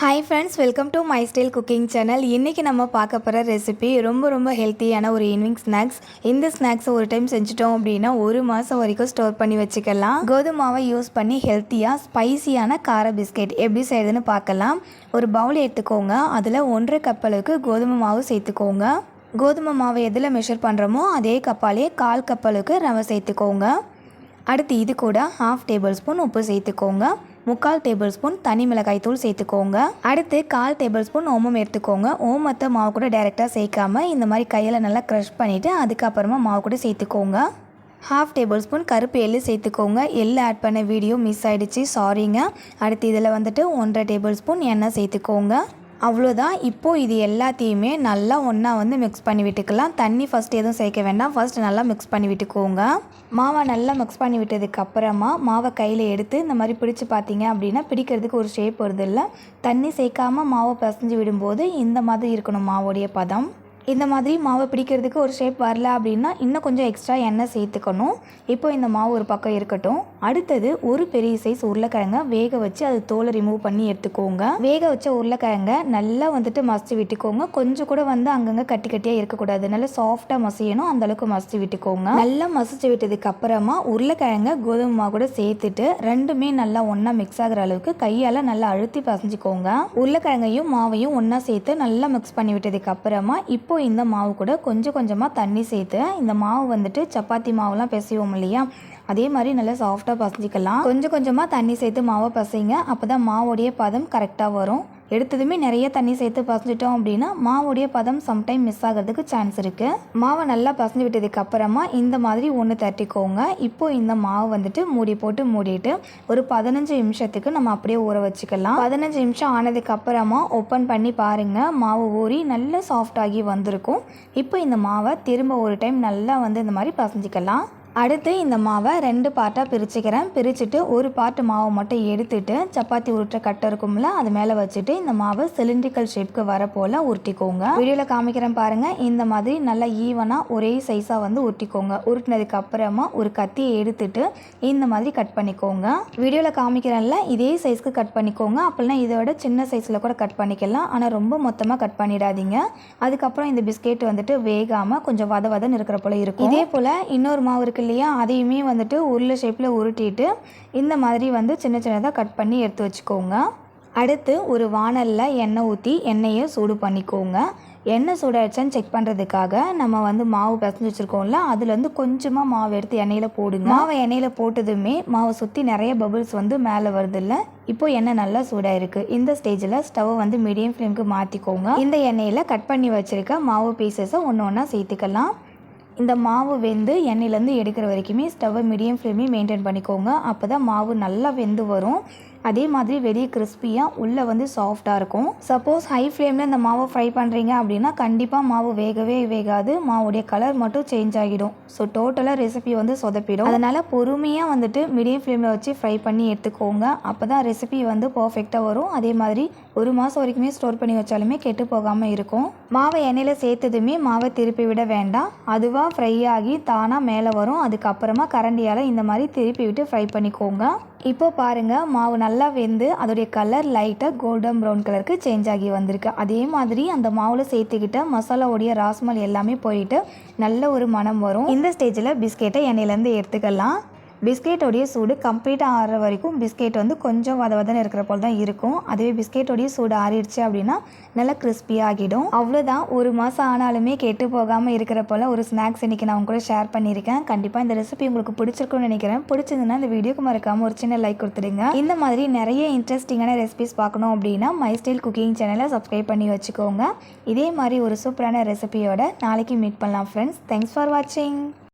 Hi friends welcome to my style cooking channel இன்றைக்கி நம்ம பார்க்க போகிற ரெசிபி ரொம்ப ரொம்ப ஹெல்த்தியான ஒரு ஈவினிங் ஸ்நாக்ஸ் இந்த ஸ்நாக்ஸை ஒரு டைம் செஞ்சுட்டோம் அப்படின்னா ஒரு மாதம் வரைக்கும் ஸ்டோர் பண்ணி வச்சுக்கலாம். கோதுமாவை யூஸ் பண்ணி ஹெல்த்தியாக ஸ்பைசியான கார பிஸ்கெட் எப்படி செய்யுதுன்னு பார்க்கலாம். ஒரு பவுல் எடுத்துக்கோங்க. அதில் ஒன்றரை கப் அளவுக்கு கோதுமை மாவு சேர்த்துக்கோங்க. கோதுமை மாவை எதில் மெஷர் பண்ணுறோமோ அதே கப்பாலே கால் கப் அளவுக்கு ரவை சேர்த்துக்கோங்க. அடுத்து இது கூட ஹாஃப் டேபிள் ஸ்பூன் உப்பு சேர்த்துக்கோங்க. முக்கால் டேபிள் ஸ்பூன் தனி மிளகாய் தூள் சேர்த்துக்கோங்க. அடுத்து கால் டேபிள் ஸ்பூன் ஓமம் எடுத்துக்கோங்க. ஓமத்தை மாவு கூட டைரெக்டாக சேர்க்காம இந்த மாதிரி கையில் நல்லா க்ரஷ் பண்ணிவிட்டு அதுக்கப்புறமா மாவு கூட சேர்த்துக்கோங்க. ஹாஃப் டேபிள் ஸ்பூன் கருப்பு எள்ளு சேர்த்துக்கோங்க. எள்ளு ஆட் பண்ண வீடியோ மிஸ் ஆகிடுச்சு சாரிங்க அடுத்து இதில் வந்துட்டு ஒன்றரை டேபிள் ஸ்பூன் எண்ணெய் சேர்த்துக்கோங்க. அவ்வளோதான். இப்போது இது எல்லாத்தையுமே நல்லா ஒன்றா வந்து மிக்ஸ் பண்ணி விட்டுக்கலாம். தண்ணி ஃபஸ்ட் எதுவும் சேர்க்க வேண்டாம். ஃபஸ்ட் நல்லா மிக்ஸ் பண்ணி விட்டுக்கோங்க. மாவை நல்லா மிக்ஸ் பண்ணி விட்டதுக்கு அப்புறமா மாவை கையில் எடுத்து இந்த மாதிரி பிடிச்சி பார்த்தீங்க அப்படின்னா பிடிக்கிறதுக்கு ஒரு ஷேப் வருது இல்லை? தண்ணி சேர்க்காம மாவை பிசைஞ்சு விடும்போது இந்த மாதிரி இருக்கணும் மாவோடைய பதம். இந்த மாதிரி மாவை பிடிக்கிறதுக்கு ஒரு ஷேப் வரல அப்படின்னா இன்னும் கொஞ்சம் எக்ஸ்ட்ரா எண்ணெய் சேர்த்துக்கணும். இப்போ இந்த மாவு ஒரு பக்கம் இருக்கட்டும். அடுத்தது ஒரு பெரிய சைஸ் உருளைக்கிழங்க வேக வச்சு அது தோலை ரிமூவ் பண்ணி எடுத்துக்கோங்க. வேக வச்ச உருளைக்கிழங்க நல்லா வந்துட்டு மசிச்சு விட்டுக்கோங்க. கொஞ்சம் கூட வந்து அங்கங்கே கட்டி கட்டியாக இருக்கக்கூடாது. நல்லா சாஃப்டாக மசியணும். அந்த அளவுக்கு மசிச்சு விட்டுக்கோங்க. நல்லா மசிச்சு விட்டதுக்கு அப்புறமா உருளைக்கிழங்க கோதுமை மாவு கூட சேர்த்துட்டு ரெண்டுமே நல்லா ஒன்றா மிக்ஸ் ஆகிற அளவுக்கு கையால் நல்லா அழுத்தி பசஞ்சிக்கோங்க. உருளைக்கிழங்கையும் மாவையும் ஒன்றா சேர்த்து நல்லா மிக்ஸ் பண்ணி விட்டதுக்கு அப்புறமா இப்போ இந்த மாவு கூட கொஞ்சம் கொஞ்சமாக தண்ணி சேர்த்து இந்த மாவு வந்துட்டு சப்பாத்தி மாவுலாம் பிசைவோம் இல்லையா? அதே மாதிரி நல்லா சாஃப்டாக பசஞ்சிக்கலாம். கொஞ்சம் கொஞ்சமாக தண்ணி சேர்த்து மாவை பசைங்க. அப்போ தான் மாவோடைய பதம் கரெக்டாக வரும். எடுத்ததுமே நிறைய தண்ணி சேர்த்து பசஞ்சிட்டோம் அப்படின்னா மாவுடைய பதம் சம்டைம் மிஸ் ஆகிறதுக்கு சான்ஸ் இருக்குது மாவை நல்லா பசஞ்சு விட்டதுக்கு அப்புறமா இந்த மாதிரி ஒன்று தட்டிக்கோங்க. இப்போ இந்த மாவு வந்துட்டு மூடி போட்டு மூடிட்டு ஒரு பதினஞ்சு நிமிஷத்துக்கு நம்ம அப்படியே ஊற வச்சுக்கலாம். பதினஞ்சு நிமிஷம் ஆனதுக்கு அப்புறமா ஓப்பன் பண்ணி பாருங்க. மாவு ஊறி நல்லா சாஃப்ட் ஆகி வந்திருக்கும். இப்போ இந்த மாவை திரும்ப ஒரு டைம் நல்லா வந்து இந்த மாதிரி பசஞ்சிக்கலாம். அடுத்து இந்த மாவை ரெண்டு பார்ட்டாக பிரிச்சுக்கிறேன். பிரிச்சுட்டு ஒரு பார்ட்டு மாவை மட்டும் எடுத்துட்டு சப்பாத்தி உருட்டுற கட்டை இருக்கும்ல அது மேலே வச்சுட்டு இந்த மாவை சிலிண்ட்ரிக்கல் ஷேப்க்கு வர போல் உருட்டிக்கோங்க. வீடியோவில் காமிக்கிறேன் பாருங்கள் இந்த மாதிரி நல்லா ஈவனாக ஒரே சைஸாக வந்து உருட்டிக்கோங்க. உருட்டினதுக்கு அப்புறமா ஒரு கத்தியை எடுத்துட்டு இந்த மாதிரி கட் பண்ணிக்கோங்க. வீடியோவில் காமிக்கிறேன்ல இதே சைஸ்க்கு கட் பண்ணிக்கோங்க. அப்படிலாம் இதோட சின்ன சைஸில் கூட கட் பண்ணிக்கலாம். ஆனால் ரொம்ப மொத்தமாக கட் பண்ணிடாதீங்க. அதுக்கப்புறம் இந்த பிஸ்கெட் வந்துட்டு வேகாமல் கொஞ்சம் வத வதன்னு இருக்கிற போல இருக்கும். இதே போல் இன்னொரு மாவு இருக்குல்ல இல்லையா? அதையுமே வந்துட்டு உருளை ஷேப்பில் உருட்டிட்டு இந்த மாதிரி வந்து சின்ன சின்னதாக கட் பண்ணி எடுத்து வச்சுக்கோங்க. அடுத்து ஒரு வானலில் எண்ணெய் ஊற்றி எண்ணெயை சூடு பண்ணிக்கோங்க. எண்ணெய் சூடாயிடுச்சான்னு செக் பண்ணுறதுக்காக நம்ம வந்து மாவு பிசைஞ்சு வச்சுருக்கோம்ல அதுலேருந்து கொஞ்சமாக மாவு எடுத்து எண்ணெயில் போடுங்க. மாவை எண்ணெயில் போட்டதுமே மாவை சுற்றி நிறைய பபுள்ஸ் வந்து மேலே வருதில்ல இப்போ எண்ணெய் நல்லா சூடாயிருக்கு. இந்த ஸ்டேஜில் ஸ்டவ் வந்து மீடியம் ஃப்ளேமுக்கு மாற்றிக்கோங்க இந்த எண்ணெயில் கட் பண்ணி வச்சுருக்க மாவு பீசஸை ஒன்று ஒன்றா சேர்த்துக்கலாம். இந்த மாவு வெந்து எண்ணெயிலேருந்து எடுக்கிற வரைக்குமே ஸ்டவ்வை மீடியம் ஃப்ளேமே மெயின்டைன் பண்ணிக்கோங்க. அப்போ தான் மாவு நல்லா வெந்து வரும். அதே மாதிரி வெளியே கிறிஸ்பியாக உள்ளே வந்து சாஃப்டாக இருக்கும். சப்போஸ் ஹை ஃப்ளேமில் இந்த மாவை ஃப்ரை பண்ணுறீங்க அப்படின்னா கண்டிப்பாக மாவு வேகவே வேகாது. மாவுடைய கலர் மட்டும் சேஞ்ச் ஆகிடும். ஸோ டோட்டலாக ரெசிபி வந்து சொதப்பிடும். அதனால் பொறுமையாக வந்துட்டு மீடியம் ஃப்ளேமில் வச்சு ஃப்ரை பண்ணி எடுத்துக்கோங்க. அப்போ தான் ரெசிபி வந்து பர்ஃபெக்டாக வரும். அதே மாதிரி ஒரு மாதம் வரைக்குமே ஸ்டோர் பண்ணி வச்சாலுமே கெட்டு போகாமல் இருக்கும். மாவை எண்ணெயில் சேர்த்ததுமே மாவை திருப்பி விட வேண்டாம். அதுவாக ஃப்ரை ஆகி தானாக மேலே வரும். அதுக்கப்புறமா கரண்டியால் இந்த மாதிரி திருப்பி விட்டு ஃப்ரை பண்ணிக்கோங்க. இப்போ பாருங்கள் மாவு நல்லா வெந்து அதோடைய கலர் லைட்டாக கோல்டன் ப்ரௌன் கலருக்கு சேஞ்ச் ஆகி வந்திருக்கு. அதே மாதிரி அந்த மாவில் சேர்த்துக்கிட்ட மசாலாவுடைய ராஸ்மல் எல்லாமே போயிட்டு நல்ல ஒரு மனம் வரும். இந்த ஸ்டேஜில் பிஸ்கெட்டை எண்ணெயிலேருந்து எடுத்துக்கலாம். பிஸ்கெட்டோடைய சூடு கம்ப்ளீட்டாக ஆறுற வரைக்கும் பிஸ்கெட் வந்து கொஞ்சம் வத வதன்னு இருக்கிற போல் தான் இருக்கும். அதுவே பிஸ்கெட்டோடைய சூடு ஆறிடுச்சு அப்படின்னா நல்லா கிறிஸ்பியாக ஆகிடும். அவ்வளோதான் ஒரு மாதம் ஆனாலுமே கெட்டு போகாமல் இருக்கிற போல் ஒரு ஸ்நாக்ஸ் இன்றைக்கி நான் உங்க கூட ஷேர் பண்ணியிருக்கேன். கண்டிப்பாக இந்த ரெசிபி உங்களுக்கு பிடிச்சிருக்கும்னு நினைக்கிறேன். பிடிச்சதுன்னா இந்த வீடியோக்கு மறக்காமல் ஒரு சின்ன லைக் கொடுத்துடுங்க. இந்த மாதிரி நிறைய இன்ட்ரெஸ்டிங்கான ரெசிபிஸ் பார்க்கணும் அப்படின்னா மை ஸ்டைல் குக்கிங் சேனலை சப்ஸ்கிரைப் பண்ணி வச்சுக்கோங்க. இதே மாதிரி ஒரு சூப்பரான ரெசிபியோட நாளைக்கு மீட் பண்ணலாம் ஃப்ரெண்ட்ஸ் தேங்க்ஸ் ஃபார் வாட்சிங்